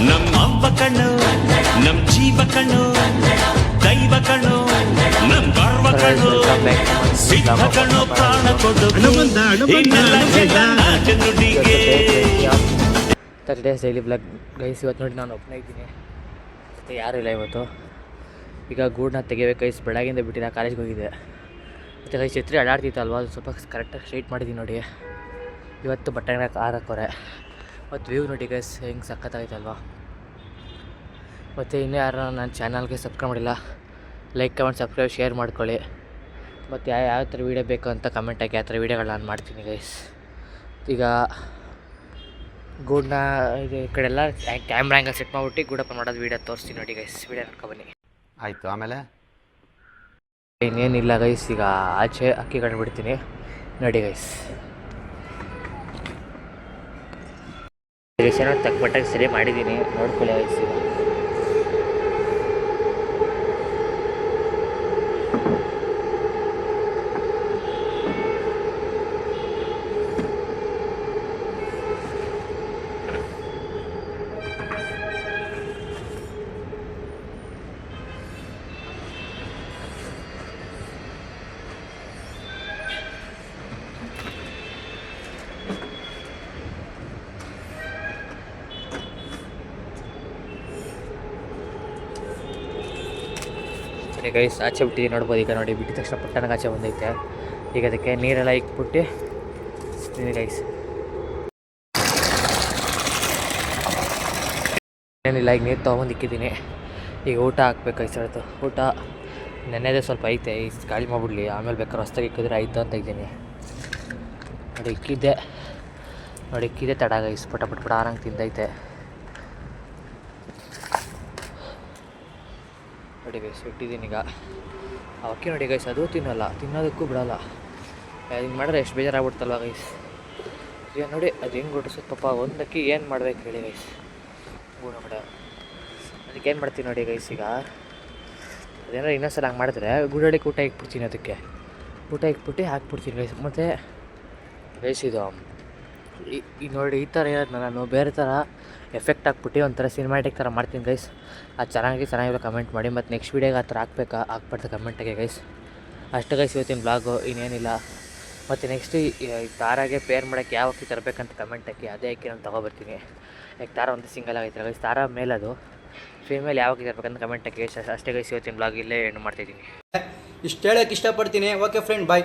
ನಮ್ಮ ಅವ್ವ ಕಣ್ಣು ನಮ್ ಜೀವ ಕಣ್ಣು ದೈವ ಕಣ್ಣು ನಮ್ ಗರ್ವ ಕಣ್ಣು ಸಿದ್ಧ ಕಣ್ಣು ಪ್ರಾಣ ಕೊಡು. ನುಡಿಗೆ ಡೇಸ್ ಡೈಲಿ ಬ್ಲಾಗ್ ಗೈಸ್ ಇವತ್ತು ನೋಡಿ ನಾನು ಒಬ್ಬನೇ ಇದ್ದೀನಿ. ಮತ್ತು ಯಾರೂ ಇಲ್ಲ ಇವತ್ತು. ಈಗ ಗೂಡನ್ನ ತೆಗಿಬೇಕು ಗೈಸ್ ಬೆಳಗಿಂದ ಬಿಟ್ಟಿದ್ದೆ ಕಾಲೇಜ್ಗೆ ಹೋಗಿದ್ದೆ. ಮತ್ತು ಗೈಸ್ ಅಡಾಡ್ತಿತ್ತು ಅಲ್ವಾ ಅದು ಸ್ವಲ್ಪ ಕರೆಕ್ಟಾಗಿ ಸ್ಟ್ರೈಟ್ ಮಾಡಿದ್ದೀನಿ ನೋಡಿ. ಇವತ್ತು ಬಟ್ಟೆನ ಹಾಕೋರೆ ಮತ್ತು ವ್ಯೂ ನೋಡಿ ಗೈಸ್ ಹೆಂಗೆ ಸಖತ್ತಾಗೈತಲ್ವಾ ಮತ್ತು ಇನ್ನೂ ಯಾರು ನನ್ನ ಚಾನಲ್ಗೆ ಸಬ್ಸ್ಕ್ರೈಬ್ ಮಾಡಿಲ್ಲ ಲೈಕ್ ಕಮೆಂಟ್ ಸಬ್ಸ್ಕ್ರೈಬ್ ಶೇರ್ ಮಾಡ್ಕೊಳ್ಳಿ. ಮತ್ತು ಯಾವ ಯಾವ ಥರ ವೀಡಿಯೋ ಬೇಕು ಅಂತ ಕಮೆಂಟ್ ಹಾಕಿ ಆ ಥರ ವೀಡಿಯೋಗಳನ್ನ ನಾನು ಮಾಡ್ತೀನಿ ಗೈಸ್ ಈಗ ಗೂಡನ್ನ ಇದು ಈ ಕಡೆ ಎಲ್ಲ ಕ್ಯಾಮ್ರಾ ಆ್ಯಂಗಲ್ ಸೆಟ್ ಮಾಡಿಬಿಟ್ಟು ಗೂಡಪ್ಪ ಮಾಡೋದು ವೀಡಿಯೋ ತೋರಿಸ್ತೀನಿ ನೋಡಿ ಗೈಸ್ ವೀಡಿಯೋ ನೋಡ್ಕೊಬನ್ನಿ ಆಯಿತು ಆಮೇಲೆ? ಇನ್ನೇನಿಲ್ಲ ಗೈಸ್ ಈಗ ಆಚೆ ಅಕ್ಕಿ ಕಡೆ ಬಿಡ್ತೀನಿ. ನೋಡಿ ಗೈಸ್ ಚೆನ್ನಾಗಿ ತಕ್ಕಮಟ್ಟಾಗಿ ಸರಿ ಮಾಡಿದ್ದೀನಿ. ನೋಡ್ಕೊಳ್ಳಿ ಗೈಸ್ ಈಗ ಗೈಸ್ ಆಚೆ ಬಿಟ್ಟಿದ್ದೀನಿ ನೋಡ್ಬೋದು, ಈಗ ನೋಡಿ, ಬಿಟ್ಟಿದ ತಕ್ಷಣ ಪಟ್ಟಣಕ್ಕೆ ಆಚೆ ಬಂದೈತೆ. ಈಗ ಅದಕ್ಕೆ ನೀರೆಲ್ಲ ಇಕ್ಬಿಟ್ಟು ಗೈಸ್ ಏನಿಲ್ಲ ಈಗ ನೀರು ತೊಗೊಂಡು ಇಕ್ಕಿದ್ದೀನಿ. ಈಗ ಊಟ ಹಾಕ್ಬೇಕು ಐಸ್ ಹೇಳ್ತು ಊಟ ನೆನ್ನೆದೇ ಸ್ವಲ್ಪ ಐತೆ, ಈ ಖಾಲಿ ಮಾಡ್ಬಿಡ್ಲಿ. ಆಮೇಲೆ ಬೇಕಾದ್ರೆ ಹೊಸ್ದಾಗಿ ಇಕ್ಕಿದ್ರೆ ಆಯಿತು ಅಂತ ಇದ್ದೀನಿ. ನೋಡಿ, ಇಕ್ಕಿದ್ದೆ. ನೋಡಿ, ಇಕ್ಕಿದ್ದೆ ತಡ ಗೈಸ್ ಪಟ ಪಟ ಪಟ ಆರಂಗೆ ತಿಂದೈತೆ. ನೋಡಿ ಗೈಸ್ ಇಟ್ಟಿದ್ದೀನಿ ಈಗ. ಆ ಅಕ್ಕಿ ನೋಡಿ ಗೈಸ್ ಅದು ತಿನ್ನಲ್ಲ, ತಿನ್ನೋದಕ್ಕೂ ಬಿಡಲ್ಲ. ಹಿಂಗೆ ಮಾಡಿದ್ರೆ ಎಷ್ಟು ಬೇಜಾರಾಗ್ಬಿಡ್ತಲ್ವ ಗೈಸ್ ಈಗ ನೋಡಿ, ಅದು ಹೆಂಗೆ ಹೊಡಿಸುತ್ತೆ ಪಾಪ ಒಂದು ಅಕ್ಕಿ ಏನು ಮಾಡ್ಬೇಕು ಹೇಳಿ ಗೈಸ್ ಗೂಡು ಬಿಡ ಅದಕ್ಕೆ ಏನು ಮಾಡ್ತೀನಿ ನೋಡಿ ಗೈಸ್ ಈಗ. ಅದೇನಾರ ಇನ್ನೊಂದು ಸಲ ಹಂಗೆ ಮಾಡಿದ್ರೆ ಗುಡಾಡಿ ಊಟ ಇಕ್ಬಿಡ್ತೀನಿ ಅದಕ್ಕೆ. ಊಟ ಇಕ್ಬಿಟ್ಟು ಹಾಕ್ಬಿಡ್ತೀನಿ ಗೈಸ್ ಮತ್ತು ಗೈಸ್ ಇದು ಈ ನೋಡಿ, ಈ ಥರ ಇರೋದನ್ನ ನಾನು ಬೇರೆ ಥರ ಎಫೆಕ್ಟ್ ಹಾಕ್ಬಿಟ್ಟು ಒಂಥರ ಸಿನಿಮ್ಯಾಟಿಕ್ ಥರ ಮಾಡ್ತೀನಿ ಗೈಸ್ ಅದು ಚೆನ್ನಾಗಿ ಚೆನ್ನಾಗಿರೋ ಕಮೆಂಟ್ ಮಾಡಿ ಮತ್ತು ನೆಕ್ಸ್ಟ್ ವೀಡಿಯೋಗೆ ಆ ಥರ ಹಾಕ್ಬೇಕಾ ಹಾಕ್ಬಾರ್ದು ಕಮೆಂಟಿಗೆ ಗೈಸ್ ಅಷ್ಟು ಗೈಸ್ ಇವತ್ತಿನ ಬ್ಲಾಗು ಇನ್ನೇನಿಲ್ಲ. ಮತ್ತು ನೆಕ್ಸ್ಟ್ ತಾರಾಗೆ ಪೇರ್ ಮಾಡೋಕ್ಕೆ ಯಾವ ಅಕ್ಕಿ ತರಬೇಕಂತ ಕಮೆಂಟ್ ಹಾಕಿ ಅದೇ ಅಕ್ಕಿ ನಾನು ತೊಗೊಬರ್ತೀನಿ. ಯಾಕೆ ತಾರ ಒಂದು ಸಿಂಗಲ್ ಆಗೈತೆ ಗೈಸ್ ತಾರ ಮೇಲದು ಫೀಮೇಲ್ ಯಾವ ಅಕ್ಕಿ ತರಬೇಕಂತ ಕಮೆಂಟ್ ಹಾಕಿ ಅಷ್ಟೇ ಗೈಸ್ ಇವತ್ತಿನ ಬ್ಲಾಗ್ ಇಲ್ಲೇ ಏನು ಮಾಡ್ತಾಯಿದ್ದೀನಿ ಇಷ್ಟು ಹೇಳೋಕ್ಕೆ ಇಷ್ಟಪಡ್ತೀನಿ. Okay friend bye